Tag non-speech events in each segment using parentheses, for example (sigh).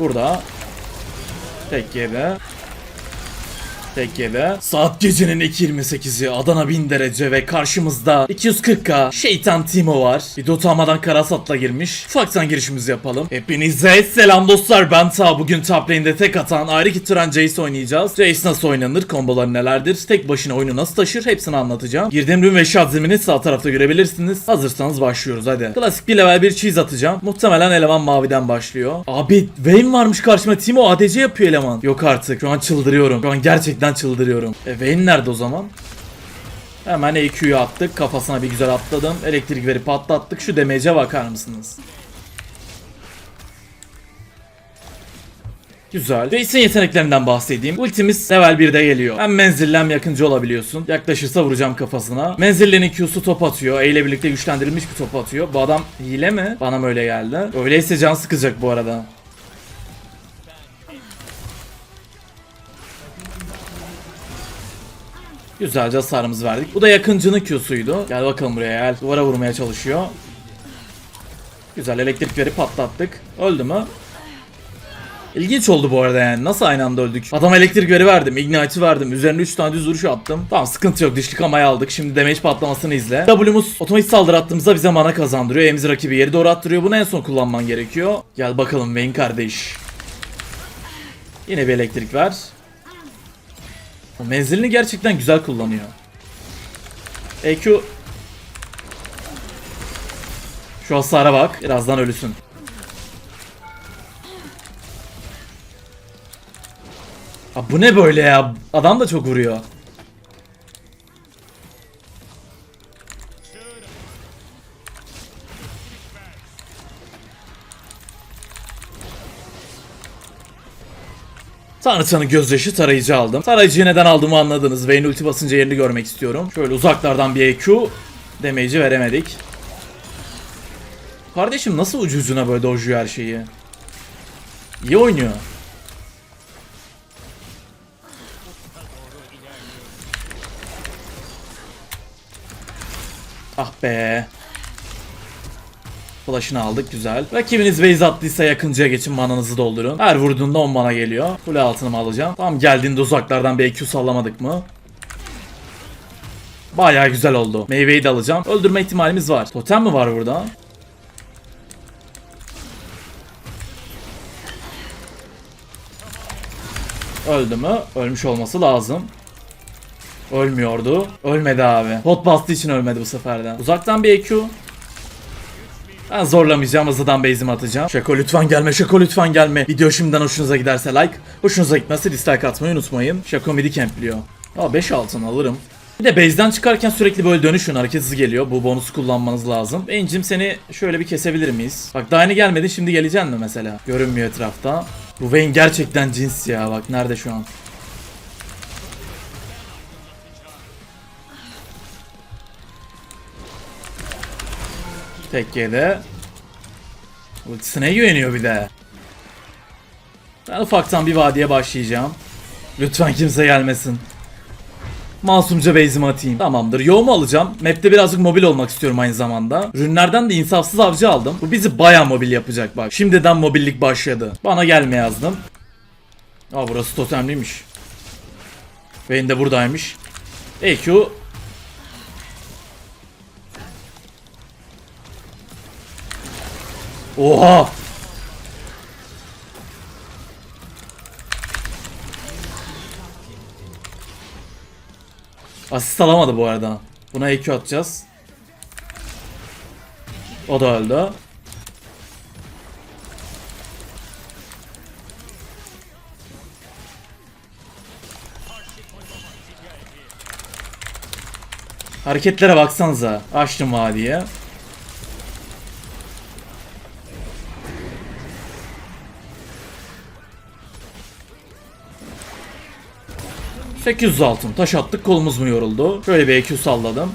Burada. Tek GB. Tek GB. Saat gecenin 2.28'i Adana 1000 derece ve karşımızda 240k şeytan Timo var. Bir Dotamadan Karasat'la girmiş. Ufaktan girişimizi yapalım. Hepinize selam dostlar ben Ta. Bugün top lane'de tek atan ayrı ki Turan Jace oynayacağız. Jace nasıl oynanır? Komboları nelerdir? Tek başına oyunu nasıl taşır? Hepsini anlatacağım. Girdiğim rün ve şart zemini sağ tarafta görebilirsiniz. Hazırsanız başlıyoruz hadi. Klasik bir level bir cheese atacağım. Muhtemelen eleman maviden başlıyor. Abi Vayne varmış karşıma. Timo ADC yapıyor eleman. Yok artık. Şu an çıldırıyorum. Şu an gerçekten çıldırıyorum. E Vayne nerede o zaman? Hemen EQ'yu attık. Kafasına bir güzel atladım. Elektrik verip patlattık. Şu damage'e bakar mısınız? Güzel. Jace'in yeteneklerinden bahsedeyim. Ultimiz level 1'de geliyor. Hem menzilli hem yakıncı olabiliyorsun. Yaklaşırsa vuracağım kafasına. Menzillinin Q'su top atıyor. E ile birlikte güçlendirilmiş bir top atıyor. Bu adam hile mi? Bana mı öyle geldi? Öyleyse can sıkacak bu arada. Güzelce hasarımızı verdik. Bu da yakıncının Q'suydu. Gel bakalım buraya gel. Duvara vurmaya çalışıyor. Güzel elektrikleri patlattık. Öldü mü? İlginç oldu bu arada yani. Nasıl aynı anda öldük? Adam elektrik veri verdim. Ignite'ı verdim. Üzerine 3 tane düz vuruş attım. Tamam sıkıntı yok. Dişli kamayı aldık. Şimdi damage patlamasını izle. W'muz otomatik saldırı attığımızda bize mana kazandırıyor. Emzi rakibi yeri doğru attırıyor. Bunu en son kullanman gerekiyor. Gel bakalım Vayne kardeş. Yine bir elektrik ver. Menzilini gerçekten güzel kullanıyor. EQ Şu hasara bak. Birazdan ölüsün. Aa, bu ne böyle ya? Adam da çok vuruyor. Tanrıçanın gözyaşı tarayıcı aldım. Tarayıcıyı neden aldığımı anladınız. Vayne ulti basınca yerini görmek istiyorum. Şöyle uzaklardan bir EQ. Damage'i veremedik. Kardeşim nasıl ucu ucuna böyle dojuyor her şeyi? İyi oynuyor. Ah be. Flash'ını aldık güzel. Rakibiniz base attıysa yakıncıya geçin mananızı doldurun. Her vurduğunda 10 mana geliyor. Kule altını mı alacağım? Tam geldiğinde uzaklardan bir EQ sallamadık mı? Baya güzel oldu. Meyveyi de alacağım. Öldürme ihtimalimiz var. Totem mi var burada? Öldü mü? Ölmüş olması lazım. Ölmüyordu. Ölmedi abi. Pot bastığı için ölmedi bu seferden. Uzaktan bir EQ. Ben zorlamayacağım hızlıdan base'imi atacağım. Şako lütfen gelme Şako lütfen gelme. Video şimdiden hoşunuza giderse like. Hoşunuza gitmezse dislike atmayı unutmayın. Şako midi campliyor. Aa 5 altın alırım. Bir de base'den çıkarken sürekli böyle dönüşün hareket hızı geliyor. Bu bonusu kullanmanız lazım. Bencim seni şöyle bir kesebilir miyiz? Bak daha yeni gelmedi şimdi geleceksin mi mesela? Görünmüyor etrafta. Bu Vayne gerçekten cins ya bak nerede şu an? Tek yedi. Ultisine güveniyor bir de. Ben ufaktan bir vadiye başlayacağım. Lütfen kimse gelmesin. Masumca base'imi atayım. Tamamdır. Yoğumu alacağım. Map'te birazcık mobil olmak istiyorum aynı zamanda. Ürünlerden de insafsız avcı aldım. Bu bizi baya mobil yapacak bak. Şimdiden mobillik başladı. Bana gelme yazdım. Aa burası totemliymiş. Vayne de buradaymış. EQ Oha! Asist alamadı bu arada. Buna EQ atacağız. O da öldü. Hareketlere baksanıza. Açtım vadiye. ...800 altın. Taş attık kolumuz mu yoruldu? Şöyle bir EQ salladım.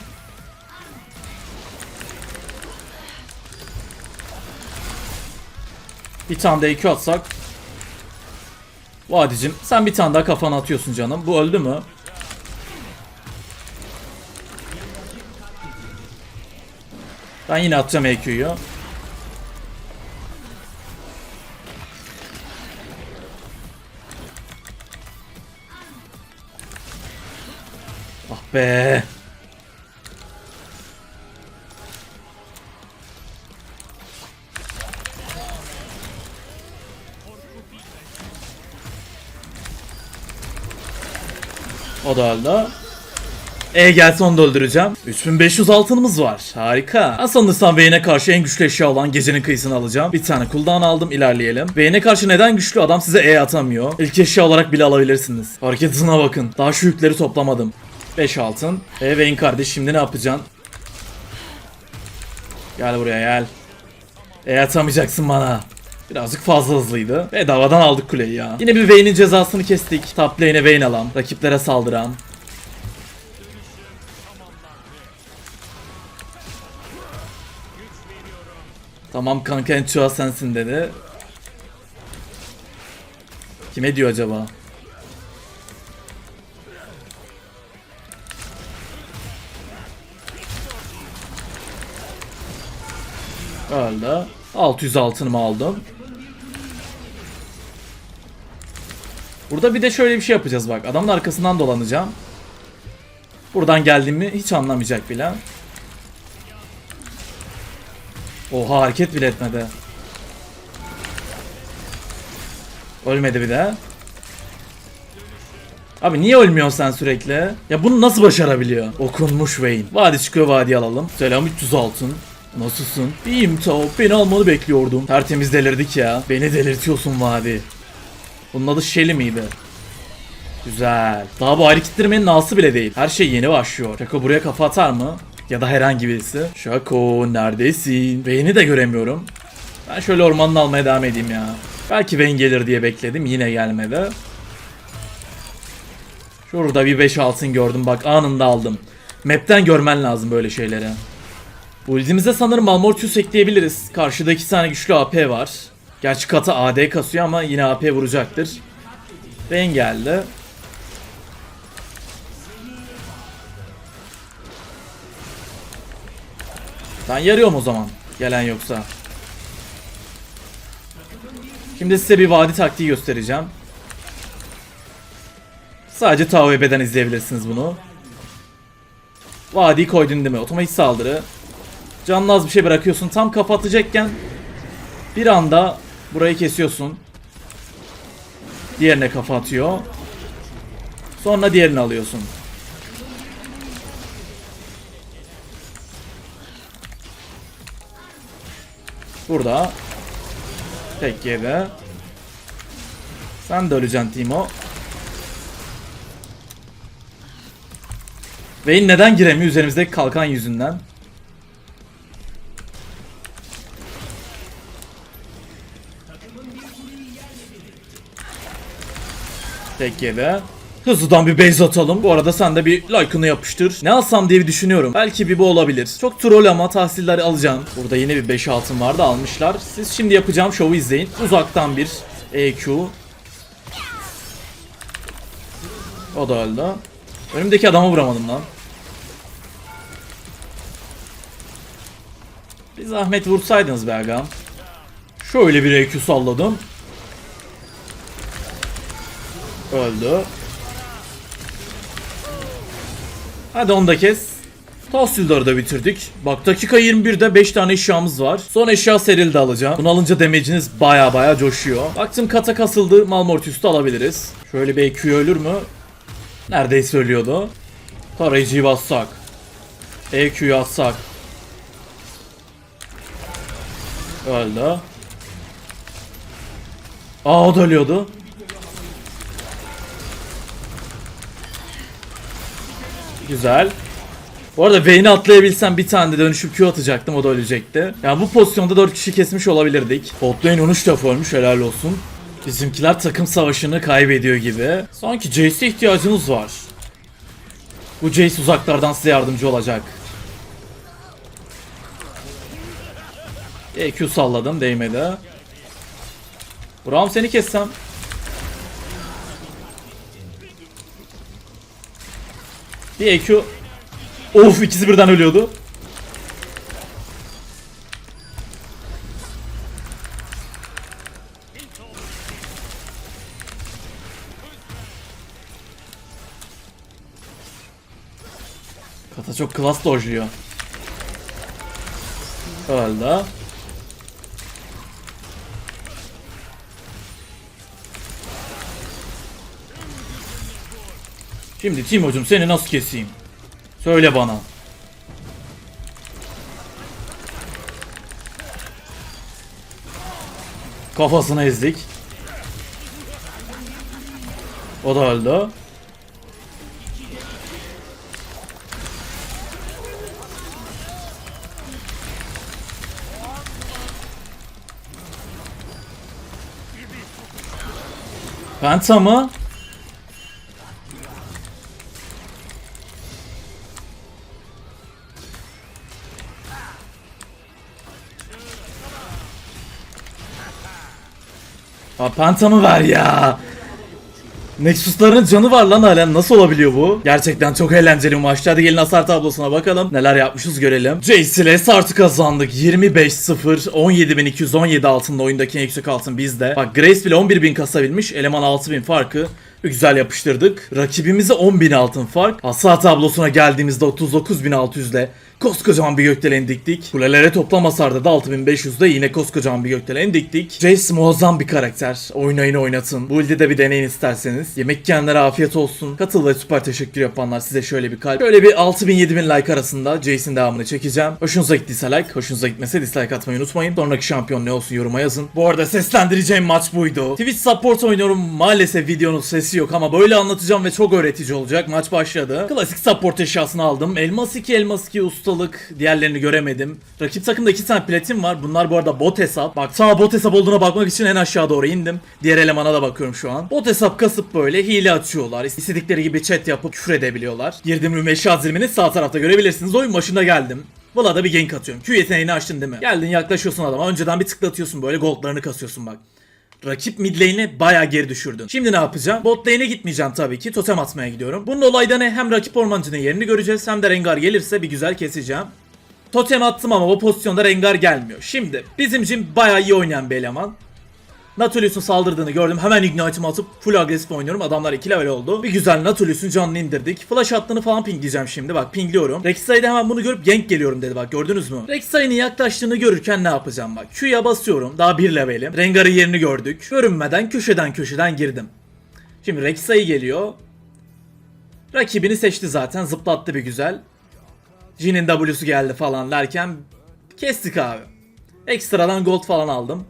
Bir tane de EQ atsak... Vadicim sen bir tane daha kafana atıyorsun canım. Bu öldü mü? Ben yine atacağım EQ'yu. Be. O da öldü. E gelse onu da öldüreceğim. 3500 altınımız var. Harika. Ben sanırsam Vayne'e karşı en güçlü eşya olan gecenin kıyısını alacağım. Bir tane cooldown aldım ilerleyelim. Vayne'e karşı neden güçlü adam size E atamıyor. İlk eşya olarak bile alabilirsiniz. Hareket hızına bakın. Daha şu yükleri toplamadım. 5 altın. E Vayne kardeş şimdi ne yapacaksın? Gel buraya gel. E atamayacaksın bana. Birazcık fazla hızlıydı. Bedavadan aldık kuleyi ya. Yine bir Vayne'in cezasını kestik. Top lane'e Vayne alan. Rakiplere saldıran. Tamam kanka en çuha sensin dedi. Kime diyor acaba? Öldü. 600 altınımı aldım. Burada bir de şöyle bir şey yapacağız bak. Adamın arkasından dolanacağım. Buradan geldiğimi hiç anlamayacak bile. Oha hareket bile etmedi. Ölmedi bir de. Abi niye ölmüyorsun sen sürekli? Ya bunu nasıl başarabiliyor? Okunmuş Vayne. Vadi çıkıyor vadi alalım. Selam 300 altın. Nasılsın? İyiyim Tao. Beni almanı bekliyordum. Tertemiz delirdik ya. Beni delirtiyorsun vadi. Bunun adı Shelly miydi? Güzel. Daha bu ayrı nası bile değil. Her şey yeni başlıyor. Şako buraya kafa atar mı? Ya da herhangi birisi. Şako neredesin? Vayne'i de göremiyorum. Ben şöyle ormanını almaya devam edeyim ya. Belki Vayne gelir diye bekledim. Yine gelmedi. Şurada bir 5 altın gördüm. Bak anında aldım. Map'ten görmen lazım böyle şeyleri. Build'imize sanırım Malmortius ekleyebiliriz. Karşıda iki tane güçlü AP var. Gerçi katı AD kasıyor ama yine AP vuracaktır. Vayne geldi. Ben yarıyorum o zaman. Gelen yoksa. Şimdi size bir vadi taktiği göstereceğim. Sadece TVB'den izleyebilirsiniz bunu. Vadi koydun değil mi? Otomatik saldırı. Canlı az bir şey bırakıyorsun. Tam kapatacakken bir anda burayı kesiyorsun. Diğerine kafa atıyor. Sonra diğerini alıyorsun. Burada. Tek yedi. Sen de öleceksin Timo. Vayne neden giremiyor üzerimizdeki kalkan yüzünden? Tek yedi. Hızlıdan bir base atalım. Bu arada sen de bir like'ını yapıştır. Ne alsam diye bir düşünüyorum. Belki bir bu olabilir. Çok troll ama tahsilleri alacağım. Burada yine bir 5 altın vardı almışlar. Siz şimdi yapacağım şovu izleyin. Uzaktan bir EQ. O da öldü. Önümdeki adama vuramadım lan. Bir zahmet vursaydınız be agam. Şöyle bir EQ salladım. Öldü. Hadi onu da kes. Tahsildarı da bitirdik. Bak dakika 21'de 5 tane eşyamız var. Son eşya serili de alacağım. Bunu alınca damage'iniz baya baya coşuyor. Baktım kata kasıldı. Malmortius'u alabiliriz. Şöyle bir EQ ölür mü? Neredeyse ölüyordu. Tarayıcıyı bassak. EQ'yu atsak. Öldü. Aa o da ölüyordu. Güzel. Bu arada Vayne'i atlayabilsem bir tane de dönüşüp Q atacaktım o da ölecekti. Yani bu pozisyonda 4 kişi kesmiş olabilirdik. Botlane 13 defa ölmüş helal olsun. Bizimkiler takım savaşını kaybediyor gibi. Sanki Jace'e ihtiyacınız var. Bu Jace uzaklardan size yardımcı olacak. EQ salladım değmedi. Buram seni kessem. Bir EQ. Of ikisi birden ölüyordu. Kata çok klas dojluyor. Öldü. Şimdi Timo'cum seni nasıl keseyim? Söyle bana. Kafasını ezdik. O da öldü. Penta? Ha Pentam'ı ver ya. Nexus'ların canı var lan halen nasıl olabiliyor bu? Gerçekten çok eğlenceli bir maçtı. Gelin hasar tablosuna bakalım. Neler yapmışız görelim. İle artı kazandık. 25-0. 17.217 altında oyundaki en yüksek altın bizde. Bak Grace bile 11.000 kasabilmiş. Eleman 6.000 farkı. Güzel yapıştırdık. Rakibimize 10.000 altın fark. Hasar tablosuna geldiğimizde 39.600 ile koskocaman bir gökdelen diktik. Kulelere toplam hasarda da 6500'de yine koskocaman bir gökdelen diktik. Jace muazzam bir karakter. Oynayın oynatın. Bu ilde de bir deneyin isterseniz. Yemek yiyenlere afiyet olsun. Katıl ve süper teşekkür yapanlar size şöyle bir kalp. Şöyle bir 6000-7000 like arasında Jace'in devamını çekeceğim. Hoşunuza gittiyse like, hoşunuza gitmese dislike atmayı unutmayın. Sonraki şampiyon ne olsun yoruma yazın. Bu arada seslendireceğim maç buydu. Twitch support oynuyorum. Maalesef videonun sesi yok ama böyle anlatacağım ve çok öğretici olacak. Maç başladı. Klasik support eşyasını aldım. Elmas 2, elmas 2 ustalık. Diğerlerini göremedim. Rakip takımda 2 tane platin var. Bunlar bu arada bot hesap. Bak sağ bot hesap olduğuna bakmak için en aşağı doğru indim. Diğer elemana da bakıyorum şu an. Bot hesap kasıp böyle hile açıyorlar. İstedikleri gibi chat yapıp küfür edebiliyorlar. Girdim Rümeşi zilmini sağ tarafta görebilirsiniz. Oyun başında geldim. Valla da bir gank atıyorum. Q yeteneğini açtın değil mi? Geldin yaklaşıyorsun adama. Önceden bir tıklatıyorsun böyle goldlarını kasıyorsun bak. Rakip mid lane'i bayağı geri düşürdün. Şimdi ne yapacağım? Bot lane'e gitmeyeceğim tabii ki. Totem atmaya gidiyorum. Bunun olayda ne? Hem rakip ormancının yerini göreceğiz hem de Rengar gelirse bir güzel keseceğim. Totem attım ama o pozisyonda Rengar gelmiyor. Şimdi bizim için bayağı iyi oynayan bir eleman. Natulius'un saldırdığını gördüm. Hemen Ignite'ımı atıp full agresif oynuyorum. Adamlar 2 level oldu. Bir güzel Natulius'un canını indirdik. Flash attığını falan pingleyeceğim şimdi. Bak pingliyorum. Rek'Sai de hemen bunu görüp gank geliyorum dedi bak gördünüz mü? Rek'Sai'nin yaklaştığını görürken ne yapacağım bak. Q'ya basıyorum. Daha bir levelim. Rengar'ın yerini gördük. Görünmeden köşeden köşeden girdim. Şimdi Rek'Sai geliyor. Rakibini seçti zaten. Zıplattı bir güzel. Jin'in W'su geldi falan derken kestik abi. Ekstradan gold falan aldım.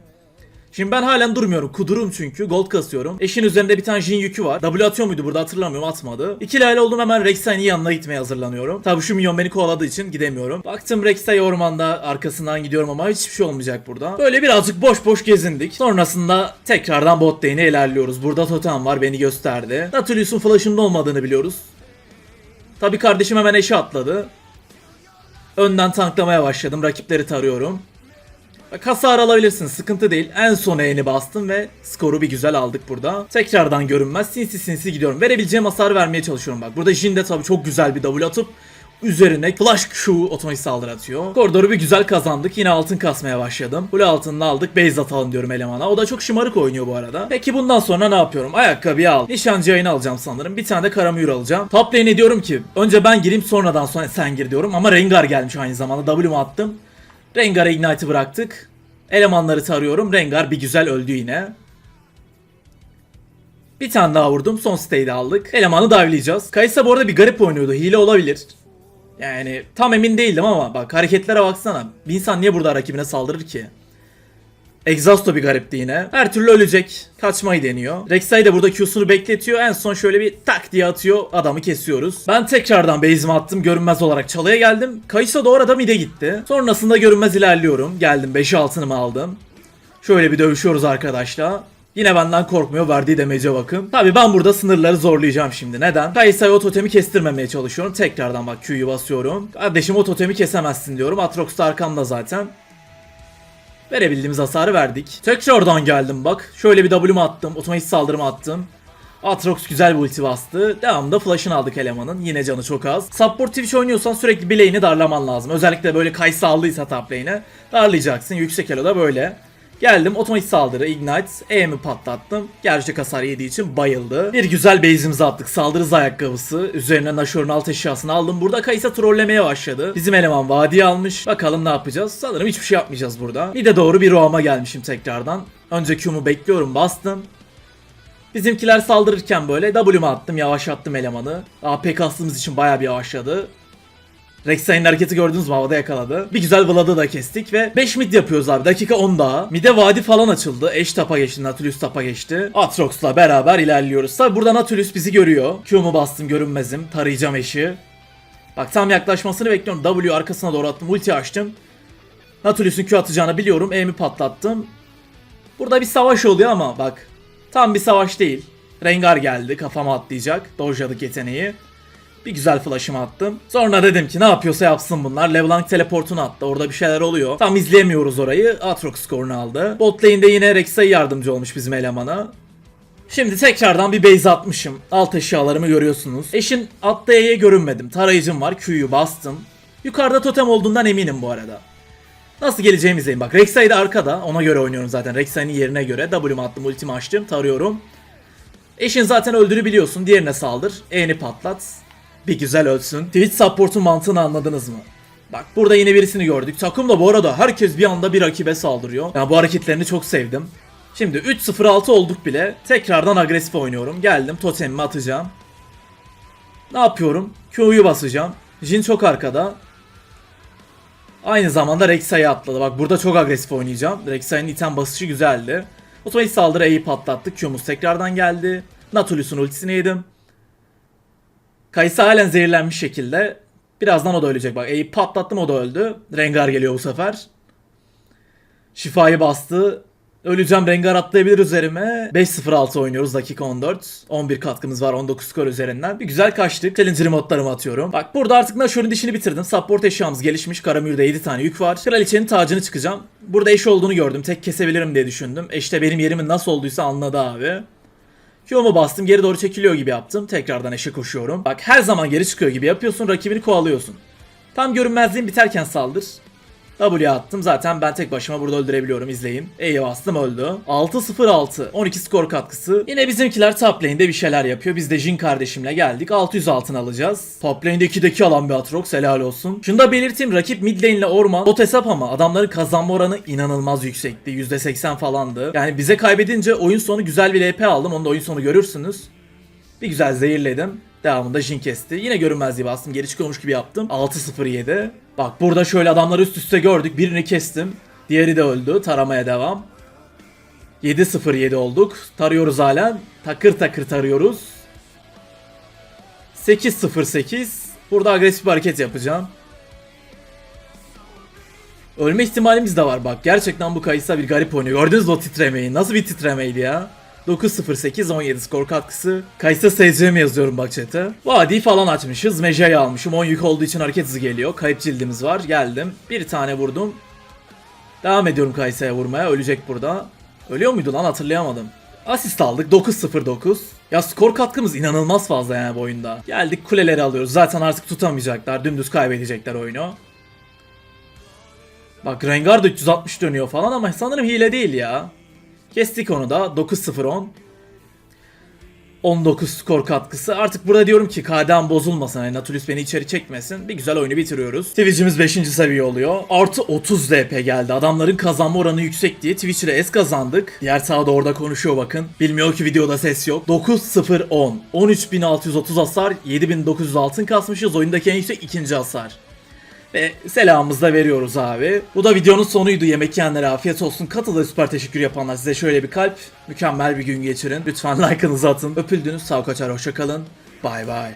Şimdi ben halen durmuyorum. Kudurum çünkü. Gold kasıyorum. Eşin üzerinde bir tane Jin yükü var. W atıyor muydu burada hatırlamıyorum. Atmadı. İki level oldum hemen Rek'Sai'nin yanına gitmeye hazırlanıyorum. Tabi şu milyon beni kovaladığı için gidemiyorum. Baktım Rek'Sai ormanda arkasından gidiyorum ama hiçbir şey olmayacak burada. Böyle birazcık boş boş gezindik. Sonrasında tekrardan bot lane'e ilerliyoruz. Burada totem var beni gösterdi. Natulius'un flash'ında olmadığını biliyoruz. Tabi kardeşim hemen eşe atladı. Önden tanklamaya başladım. Rakipleri tarıyorum. Bak hasar alabilirsin sıkıntı değil. En son E'ni bastım ve skoru bir güzel aldık burada. Tekrardan görünmez sinsi sinsi gidiyorum. Verebileceğim hasarı vermeye çalışıyorum bak. Burada Jin de tabii çok güzel bir W atıp üzerine flash Q otomatik saldırı atıyor. Koridoru bir güzel kazandık. Yine altın kasmaya başladım. Kule altını aldık. Base atalım diyorum elemana. O da çok şımarık oynuyor bu arada. Peki bundan sonra ne yapıyorum? Ayakkabıyı al. Nişancı yayını alacağım sanırım. Bir tane de karamür alacağım. Top lane'e diyorum ki önce ben gireyim sonradan sonra sen gir diyorum. Ama Rengar gelmiş aynı zamanda. W'mu attım. Rengar'a Ignite'ı bıraktık. Elemanları tarıyorum. Rengar bir güzel öldü yine. Bir tane daha vurdum. Son state'i aldık. Elemanı dive'layacağız. Kaysa bu arada bir garip oynuyordu. Hile olabilir. Yani tam emin değildim ama bak hareketlere baksana. Bir insan niye burada rakibine saldırır ki? Exhaust da bir garipti yine. Her türlü ölecek. Kaçmayı deniyor. Rek'Sai de burada Q'sunu bekletiyor. En son şöyle bir tak diye atıyor. Adamı kesiyoruz. Ben tekrardan base'imi attım. Görünmez olarak çalıya geldim. Kayısa da orada mid'e gitti. Sonrasında görünmez ilerliyorum. Geldim 5 altınımı aldım. Şöyle bir dövüşüyoruz arkadaşlar. Yine benden korkmuyor verdiği demece bakın. Tabi ben burada sınırları zorlayacağım şimdi. Neden? Kayısa'ya o totemi kestirmemeye çalışıyorum. Tekrardan bak Q'yu basıyorum. Kardeşim o totemi kesemezsin diyorum. Atrox da arkamda zaten. Verebildiğimiz hasarı verdik. Tekrardan geldim bak. Şöyle bir W'mu attım. Otomatik saldırımı attım. Atrox güzel bir ulti bastı. Devamında flash'ını aldık elemanın. Yine canı çok az. Support Twitch oynuyorsan sürekli bir lane'i darlaman lazım. Özellikle böyle Kaysa aldıysa top lane'e darlayacaksın. Yüksek elo da böyle. Geldim otomatik saldırı ignite E'mi patlattım. Gerçek hasar yediği için bayıldı. Bir güzel base'imizi attık. Saldırı ayakkabısı. Üzerine Nashor'un alt eşyasını aldım. Burada Kaysa trollemeye başladı. Bizim eleman vadiye almış. Bakalım ne yapacağız. Sanırım hiçbir şey yapmayacağız burada. Bir de doğru bir roama gelmişim tekrardan. Önce Q'mu bekliyorum bastım. Bizimkiler saldırırken böyle W'mu attım yavaşlattım elemanı. AP kastığımız için bayağı bir yavaşladı. Rek'Sai'nin hareketi gördünüz mü havada yakaladı. Bir güzel Vlad'ı da kestik ve 5 mid yapıyoruz abi. Dakika 10 daha. Mid'e vadi falan açıldı. Eş tapa geçti. Nautilus tapa geçti. Atrox'la beraber ilerliyoruz. Tabi burada Nautilus bizi görüyor. Q'mu bastım görünmezim. Tarayacağım eşi. Bak tam yaklaşmasını bekliyorum. W arkasına doğru attım. Ulti açtım. Nautilus'un Q atacağını biliyorum. E'mi patlattım. Burada bir savaş oluyor ama bak. Tam bir savaş değil. Rengar geldi. Kafama atlayacak. Dojladık yeteneği. Bir güzel flash'ımı attım. Sonra dedim ki ne yapıyorsa yapsın bunlar. Leblanc teleportunu attı. Orada bir şeyler oluyor. Tam izleyemiyoruz orayı. Aatrox skorunu aldı. Bot lane'de yine Rek'Sai yardımcı olmuş bizim elemana. Şimdi tekrardan bir base atmışım. Alt eşyalarımı görüyorsunuz. Eşin attığı E'ye görünmedim. Tarayıcım var. Q'yu bastım. Yukarıda totem olduğundan eminim bu arada. Nasıl geleceğimi izleyin bak. Rek'Sai de arkada. Ona göre oynuyorum zaten. Rek'Sai'nin yerine göre. W'mu attım, ultimi açtım. Tarıyorum. Eşin zaten öldüğünü biliyorsun. Diğerine saldır. E'ni patlat. Bir güzel ölsün. Twitch support'un mantığını anladınız mı? Bak burada yine birisini gördük. Takım da bu arada herkes bir anda bir rakibe saldırıyor. Yani bu hareketlerini çok sevdim. Şimdi 3-0-6 olduk bile. Tekrardan agresif oynuyorum. Geldim totemimi atacağım. Ne yapıyorum? Q'yu basacağım. Jin çok arkada. Aynı zamanda Rek'Sai'ye atladı. Bak burada çok agresif oynayacağım. Rek'Sai'nin item basışı güzeldi. Otomatik saldırı E'yi patlattık. Q'muz tekrardan geldi. Natulus'un ultisini yedim. Kayısı halen zehirlenmiş şekilde. Birazdan o da ölecek bak. E'yi patlattım o da öldü. Rengar geliyor bu sefer. Şifayı bastı. Öleceğim Rengar atlayabilir üzerime. 5-0-6 oynuyoruz dakika 14. 11 katkımız var 19 skor üzerinden. Bir güzel kaçtık. Challenger modlarımı atıyorum. Bak burada artık Nashor'un dişini bitirdim. Support eşyamız gelişmiş. Karamür'de 7 tane yük var. Kraliçenin tacını çıkacağım. Burada eş olduğunu gördüm. Tek kesebilirim diye düşündüm. Eşte benim yerimin nasıl olduysa anladı abi. Q'mu bastım geri doğru çekiliyor gibi yaptım. Tekrardan eşe koşuyorum. Bak her zaman geri çıkıyor gibi yapıyorsun rakibini kovalıyorsun. Tam görünmezliğin biterken saldır. W attım zaten ben tek başıma burada öldürebiliyorum izleyin. E'ye bastım öldü. 6-0-6 12 skor katkısı. Yine bizimkiler top lane'de bir şeyler yapıyor. Biz de Jin kardeşimle geldik. 600 altın alacağız. Top lane'de 2'deki alan bir Atrox helal olsun. Şunu da belirteyim rakip mid lane ile orman. Bot hesap ama adamların kazanma oranı inanılmaz yüksekti. %80 falandı. Yani bize kaybedince oyun sonu güzel bir LP aldım. Onu da oyun sonu görürsünüz. Bir güzel zehirledim. Devamında Jin kesti. Yine görünmezliği bastım. Geri çıkıyormuş gibi yaptım. 6-0-7. Bak burada şöyle adamları üst üste gördük. Birini kestim. Diğeri de öldü. Taramaya devam. 7-0-7 olduk. Tarıyoruz halen. Takır takır tarıyoruz. 8-0-8. Burada agresif bir hareket yapacağım. Ölme ihtimalimiz de var bak. Gerçekten bu Kayısa bir garip oynuyor. Gördünüz mü o titremeyi? Nasıl bir titremeydi ya? 9-0-8 17 skor katkısı. Kayısa SCM yazıyorum bak chat'e. Vadi falan açmışız. Meja'yı almışım. 10 yük olduğu için hareket hızı geliyor. Kayıp cildimiz var. Geldim. Bir tane vurdum. Devam ediyorum Kaysa'ya vurmaya. Ölecek burada. Ölüyor muydu lan hatırlayamadım. Asist aldık 9-0-9. Ya skor katkımız inanılmaz fazla yani bu oyunda. Geldik kuleleri alıyoruz. Zaten artık tutamayacaklar. Dümdüz kaybedecekler oyunu. Bak Rengar da 360 dönüyor falan ama sanırım hile değil ya. Kestik onu da 9-0-10. 19 skor katkısı. Artık burada diyorum ki KDM bozulmasın. Yani Nautilus beni içeri çekmesin. Bir güzel oyunu bitiriyoruz. Twitch'imiz 5. seviye oluyor. Artı 30 DP geldi. Adamların kazanma oranı yüksek diye Twitch ile S kazandık. Diğer sağda orada konuşuyor bakın. Bilmiyor ki videoda ses yok. 9-0-10. 13.630 hasar. 7.900 altın kasmışız. Oyundaki en yüksek ikinci hasar. Ve selamımızı da veriyoruz abi. Bu da videonun sonuydu. Yemek yiyenlere afiyet olsun. Katılı süper teşekkür yapanlar size şöyle bir kalp. Mükemmel bir gün geçirin. Lütfen (laughs) like'ınızı atın. Öpüldünüz. Sağ kaçar. Hoşçakalın. Bay bay.